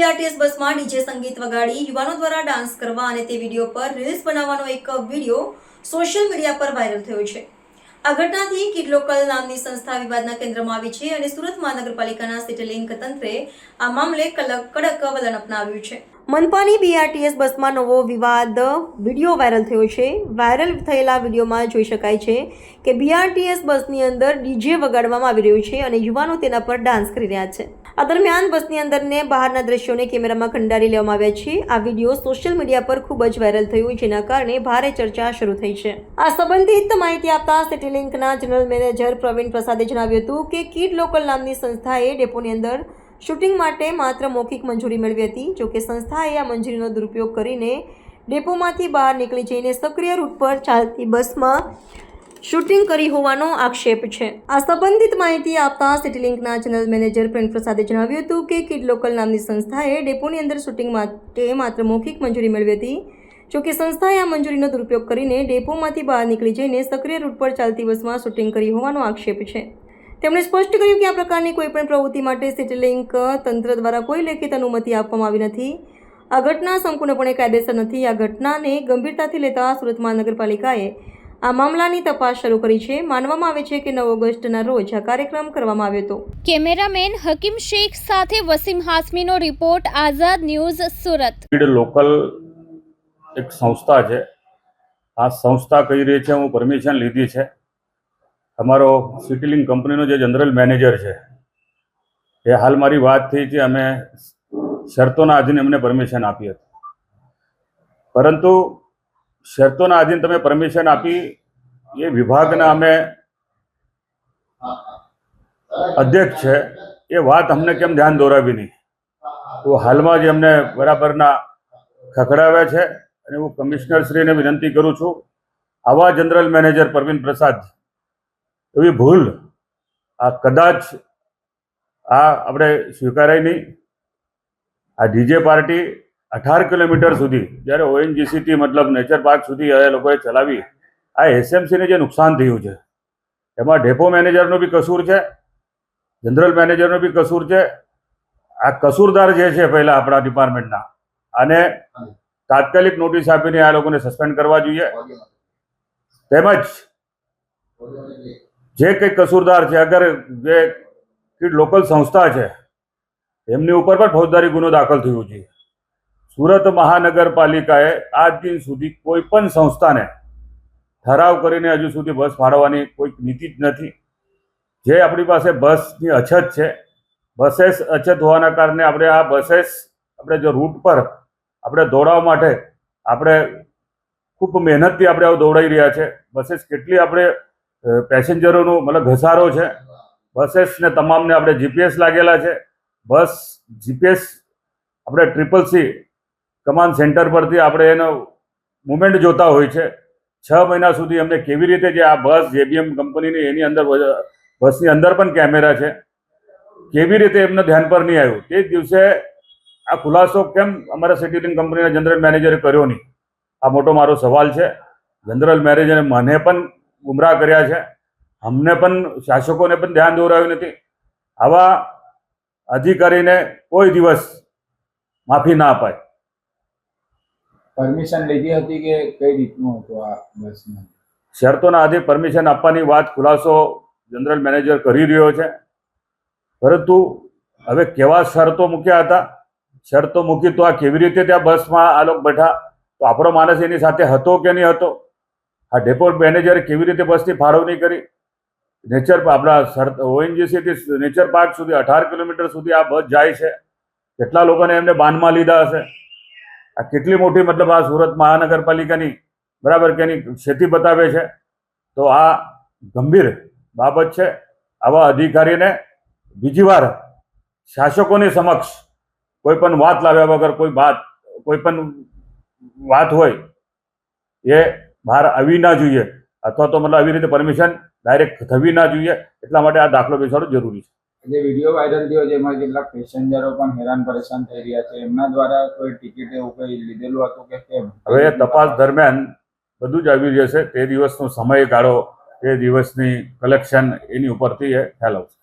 BRTS બસમાં DJ સંગીત વગાડી યુવાનો દ્વારા ડાન્સ કરવા અને તે વીડિયો પર રીલ્સ બનાવવાનો એક વીડિયો સોશિયલ મીડિયા પર વાયરલ થયો છે. આ ઘટનાથી કિડ લોકલ નામની સંસ્થા વિવાદના કેન્દ્રમાં આવી છે અને સુરત મહાનગરપાલિકાના સિટી તંત્રે આ મામલે કડક વલણ અપનાવ્યું છે. મનપાની બીઆરટીએસ બસમાં નવો વિવાદ વીડિયો વાયરલ થયો છે. વાયરલ થયેલા વિડીયોમાં જોઈ શકાય છે કે બીઆરટીએસ બસની અંદર ડીજે વગાડવામાં આવી રહ્યું છે અને યુવાનો તેના પર ડાન્સ કરી રહ્યા છે. આ દરમિયાન બસની અંદરને બહારના દ્રશ્યોને કેમેરામાં કંડારી લેવામાં આવ્યા છે. આ વીડિયો સોશિયલ મીડિયા પર ખૂબ જ વાયરલ થયો, જેના કારણે ભારે ચર્ચા શરૂ થઈ છે. આ સંબંધિત માહિતી આપતા સિટી લિંકના જનરલ મેનેજર પ્રવીણ પ્રસાદે જણાવ્યું હતું કે કિડ લોકલ નામની સંસ્થાએ ડેપોની અંદર શૂટિંગ માટે માત્ર મૌખિક મંજૂરી મેળવી હતી જોકે સંસ્થાએ આ મંજૂરીનો દુરુપયોગ કરીને ડેપોમાંથી બહાર નીકળી જઈને સક્રિય રૂટ પર ચાલતી બસમાં શૂટિંગ કરી હોવાનો આક્ષેપ છે. આ સંબંધિત માહિતી આપતા સિટીલિંકના જનરલ મેનેજર પ્રેમ પ્રસાદે જણાવ્યું હતું કે કિડ લોકલ નામની સંસ્થાએ ડેપોની અંદર શૂટિંગ માટે માત્ર મૌખિક મંજૂરી મેળવી હતી જોકે સંસ્થાએ આ મંજૂરીનો દુરુપયોગ કરીને ડેપોમાંથી બહાર નીકળી જઈને સક્રિય રૂટ પર ચાલતી બસમાં શૂટિંગ કરી હોવાનો આક્ષેપ છે. તેમણે સ્પષ્ટ કર્યું કે આ પ્રકારની કોઈપણ પ્રવૃત્તિ માટે સિટી તંત્ર દ્વારા કોઈ લેખિત અનુમતિ આપવામાં આવી નથી. આ ઘટના સંપૂર્ણપણે કાયદેસર નથી. આ ઘટનાને ગંભીરતાથી લેતા સુરત મહાનગરપાલિકાએ આ મામલાની તપાસ શરૂ કરી છે. માનવામાં આવે છે કે નવ ઓગસ્ટના રોજ આ કાર્યક્રમ કરવામાં આવ્યો હતો. કેમેરામેન હકીમ શેખ સાથે Wasim હાસમીનો report Azad news Surat. Local એક સંસ્થા છે. આ સંસ્થા કહી રહી છે? હું પરમિશન લીધી છે. અમારો સિટીલિંગ કંપનીનો જે જનરલ મેનેજર છે, એ હાલ મારી વાત થઈ છે, અમે શરતોના આધીન એમને પરમિશન આપી હતી. પરંતુ શરતોના આધીન તમે પરમિશન આપી, એ વિભાગના અમે અધ્યક્ષ છે, એ વાત અમને કેમ ધ્યાન દોરાવી નહીં? તો હાલમાં જ અમને બરાબરના ખખડાવ્યા છે, અને હું કમિશનરશ્રીને વિનંતી કરું છું, આવા જનરલ મેનેજર પ્રવીણ પ્રસાદ એવી ભૂલ આ કદાચ આ આપણે સ્વીકારાય નહીં. આ ડીજે પાર્ટી અઢાર કિલોમીટર સુધી, જ્યારે ઓએનજીસીથી મતલબ નેચર પાર્ક સુધી એ લોકોએ ચલાવી, આ એસએમસીને જે નુકસાન થયું છે, એમાં ડેપો મેનેજરનો બી કસૂર છે, જનરલ મેનેજરનો બી કસૂર છે. આ કસૂરદાર જે છે પહેલા આપણા ડિપાર્ટમેન્ટના, અને તાત્કાલિક નોટિસ આપીને આ લોકોને સસ્પેન્ડ કરવા જોઈએ. તેમજ જે કંઈ કસૂરદાર છે, અગર જે લોકલ સંસ્થા છે, એમની ઉપર પણ ફોજદારી ગુનો દાખલ થયો છે. સુરત મહાનગરપાલિકાએ આજ દિન સુધી કોઈ પણ સંસ્થાને ઠરાવ કરીને હજુ સુધી બસ ફાળવવાની કોઈ નીતિ જ નથી. જે આપણી પાસે બસની અછત છે બસેસ અછત હોવાના કારણે આપણે આ બસેસ આપણે જો રૂટ પર આપણે દોડાવવા માટે આપણે ખૂબ મહેનતથી આપણે આવું દોડાઈ રહ્યા છે. બસેસ કેટલી આપણે પેસેન્જરોનું મતલબ ઘસારો છે. બસેસને તમામને આપણે જીપીએસ લાગેલા છે. બસ જીપીએસ આપણે ટ્રિપલ સી કમાન્ડ સેન્ટર પરથી આપણે એનો મુમેન્ટ જોતા હોય છે. છ મહિના સુધી અમને કેવી રીતે જે આ બસ જેબીએમ કંપનીની એની અંદર બસની અંદર પણ કેમેરા છે. કેવી રીતે એમને ધ્યાન પર નહીં આવ્યું? તે જ દિવસે આ ખુલાસો કેમ અમારા સિટીલિંગ કંપનીના જનરલ મેનેજરે કર્યો નહીં? આ મોટો મારો સવાલ છે. જનરલ મેનેજરે મને પણ ગુમરાહ કર્યા છે. અમને પણ શાસકોને પણ ધ્યાન દોરાવ્યું નથી. આવા અધિકારીને કોઈ દિવસ માફી ના અપાય. પરમિશન લીધી હતી કે કઈ રીતનું હતું આ બસમાં? શરતોના આધે પરમિશન આપવાની વાત ખુલાસો જનરલ મેનેજર કરી રહ્યો છે. પરંતુ હવે કેવા શરતો મૂક્યા હતા? શરતો મૂકી તો આ કેવી રીતે ત્યાં બસમાં આ લોકો બેઠા? તો આપણો માણસ એની સાથે હતો કે નહીં હતો? આ ડેપો મેનેજરે કેવી રીતે બસની ફાળવણી કરી? નેચર આપણા ઓએનજીસીથી નેચર પાર્ક સુધી અઢાર કિલોમીટર સુધી આ બસ જાય છે. કેટલા લોકોને એમને બાનમાં લીધા હશે? આ કેટલી મોટી મતલબ આ સુરત મહાનગરપાલિકાની બરાબર કે એની ક્ષતિ બતાવે છે? તો આ ગંભીર બાબત છે. આવા અધિકારીને બીજી વાર શાસકોની સમક્ષ કોઈ પણ વાત લાવ્યા વગર કોઈ વાત કોઈ પણ વાત હોય એ બહાર આવી ના જોઈએ. અથવા તો મતલબ આવી રીતે પરમિશન ડાયરેક્ટ થવી ના જોઈએ. એટલા માટે આ દાખલો બેસાડો જરૂરી છે. જે વીડિયો વાયરલ થયો છે એમાં કેટલાક પેસેન્જરો પણ હેરાન પરેશાન થઈ રહ્યા છે. એમના દ્વારા કોઈ ટિકિટ એવું કઈ લીધેલું હતું કે કેમ? હવે તપાસ દરમિયાન બધું જ આવી જશે તે દિવસનો સમયગાળો તે દિવસની કલેક્શન એની ઉપરથી એ ખ્યાલ આવશે